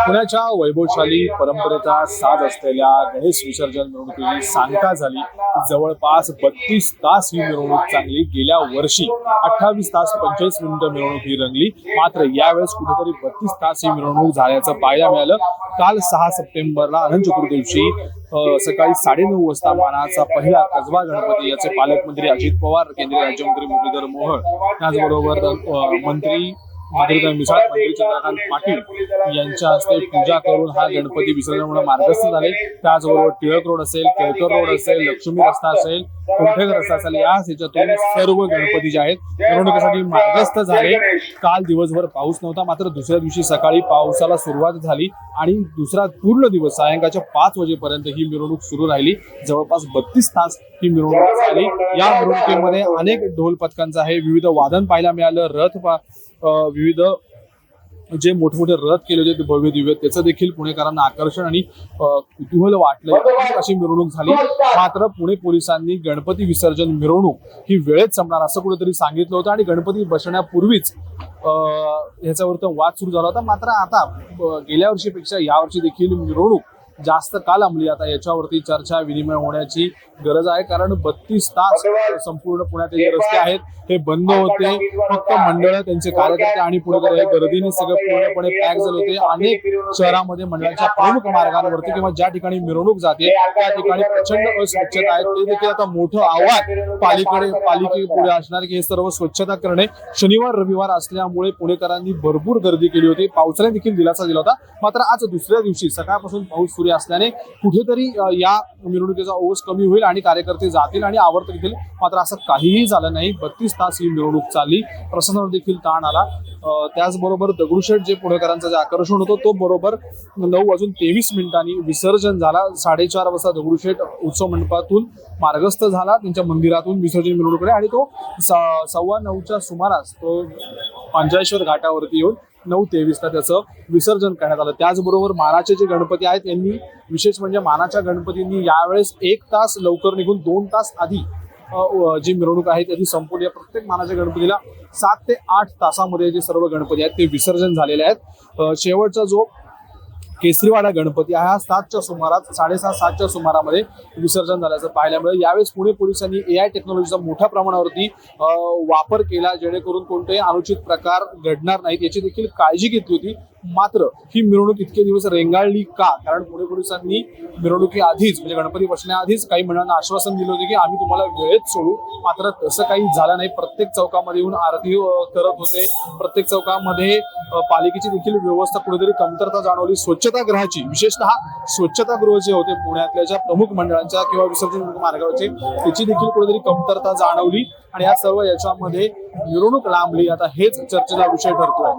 पुण्याच्या वैभवशाली परंपरेचा साज असलेल्या गणेश विसर्जन मिरवणुकीची सांगता झाली. जवळपास बत्तीस तास ही मिरवणूक चांगली गेल्या वर्षी अठ्ठावीस तास पंचेचाळीस मिनिटं मिरवणूक ही रंगली. मात्र यावेळेस कुठेतरी बत्तीस तास ही मिरवणूक झाल्याचं पाहायला मिळालं. काल सहा सप्टेंबरला अनंत चतुर्दशी सकाळी साडेनऊ वाजता मानाचा पहिला कसबा गणपती याचे पालकमंत्री अजित पवार केंद्रीय राज्यमंत्री मुरलीधर मोहोळ त्याचबरोबर मंत्री मिसाळ मंत्री चंद्रकांत पाटील यांच्या हस्ते पूजा करून हा गणपती विसर्जन मार्गस्थ झाले. त्याचबरोबर टिळक रोड असेल केळकर रोड असेल लक्ष्मी रस्ता असेल कुंठेकर ग्रस्त असाल या ह्याच्यातून सर्व गणपती जे आहेत मिरवणुकीसाठी मार्गस्थ झाले. काल दिवसभर पाऊस नव्हता मात्र दुसऱ्या दिवशी सकाळी पावसाला सुरुवात झाली आणि दुसरा पूर्ण दिवस सायंकाळच्या पाच वाजेपर्यंत ही मिरवणूक सुरू राहिली. जवळपास बत्तीस तास ही मिरवणूक झाली. या मिरवणुकीमध्ये अनेक ढोल पथकांचं आहे विविध वादन पाहायला मिळालं रथ पा- विविध जे मोठमोठे रथ केले होते ते भव्य दिव्य त्याचं देखील पुणेकरांना आकर्षण आणि कुतूहल वाटलं अशी मिरवणूक झाली. मात्र पुणे पोलिसांनी गणपती विसर्जन मिरवणूक ही वेळेत संपणार असं कुठेतरी सांगितलं होतं आणि गणपती बसण्यापूर्वीच ह्याच्यावर वाद सुरू झाला होता. मात्र आता गेल्या वर्षीपेक्षा यावर्षी देखील मिरवणूक जास्त का लांबली आता याच्यावरती चर्चा विनिमय होण्याची गरज आहे. कारण बत्तीस तास संपूर्ण पुण्यातील जे रस्ते आहेत हे बंद होते. फक्त मंडळ त्यांचे कार्यकर्ते आणि पुणेकर हे गर्दीने सगळं पूर्णपणे पॅक झाले होते. अनेक शहरामध्ये मंडळाच्या प्रमुख मार्गांवरती किंवा ज्या ठिकाणी मिरवणूक जाते त्या ठिकाणी प्रचंड अस्वच्छता आहे. ते देखील आता मोठं आव्हान पालिकडे पालिकेपुढे असणार की हे सर्व स्वच्छता करणे. शनिवार रविवार असल्यामुळे पुणेकरांनी भरपूर गर्दी केली होती. पावसाने देखील दिलासा दिला होता. मात्र आज दुसऱ्या दिवशी सकाळपासून पाऊस सुरू असल्याने कुठेतरी या मिरवणुकीचा ओस कमी होईल आणि कार्यकर्ते जातील आणि आवर्त घेतील मात्र असं काहीही झालं नाही. बत्तीस तास ही मिरवणूक चालली. प्रशासनावर देखील ताण आला. त्याचबरोबर दगडूशेठ जे पुणेकरांचं जे आकर्षण होतं तो बरोबर नऊ वाजून तेवीस मिनिटांनी विसर्जन झाला. साडेचार वाजता दगडूशेठ उत्सव मंडपातून मार्गस्थ झाला. त्यांच्या मंदिरातून विसर्जन मिरवणुकीकडे आणि तो सव्वा नऊच्या सुमारास तो पांचाळेश्वर घाटावरती येऊन नऊ तेवीसला त्याचं विसर्जन करण्यात आलं. त्याचबरोबर मानाचे जे गणपती आहेत यांनी विशेष म्हणजे मानाच्या गणपतींनी यावेळेस एक तास लवकर निघून दोन तास आधी जी मिरवणूक आहे त्याची संपूर्ण या प्रत्येक मानाच्या गणपतीला सात ते आठ तासामध्ये जे सर्व गणपती आहेत ते विसर्जन झालेले आहेत. शेवटचा जो केसरीवाडा गणपती हा सातच्या सुमारात साडेसात सातच्या सुमारामध्ये विसर्जन झाल्याचं पाहायला मिळेल. यावेळेस पुणे पोलिसांनी ए आय टेक्नॉलॉजीचा मोठ्या प्रमाणावरती वापर केला जेणेकरून कोणतेही अनुचित प्रकार घडणार नाहीत याची देखील काळजी घेतली होती. मात्र ही मिरवणूक इतके दिवस रेंगाळली का? कारण पुणे पोलिसांनी मिरवणुकी आधीच म्हणजे गणपती बसण्याआधीच काही मंडळांना आश्वासन दिलं होतं की आम्ही तुम्हाला वेळेत सोडू. मात्र तसं काही झालं नाही. प्रत्येक चौकामध्ये येऊन आरती करत होते. प्रत्येक चौकामध्ये पालिकेची देखील व्यवस्था कुठेतरी कमतरता जाणवली. स्वच्छतागृहाची विशेषतः स्वच्छतागृह जे होते पुण्यातल्या ज्या प्रमुख मंडळांच्या किंवा विसर्जन मार्गावरचे त्याची देखील कुठेतरी कमतरता जाणवली. आणि या सर्व याच्यामध्ये मिरवणूक लांबली. आता हेच चर्चेचा विषय ठरतोय.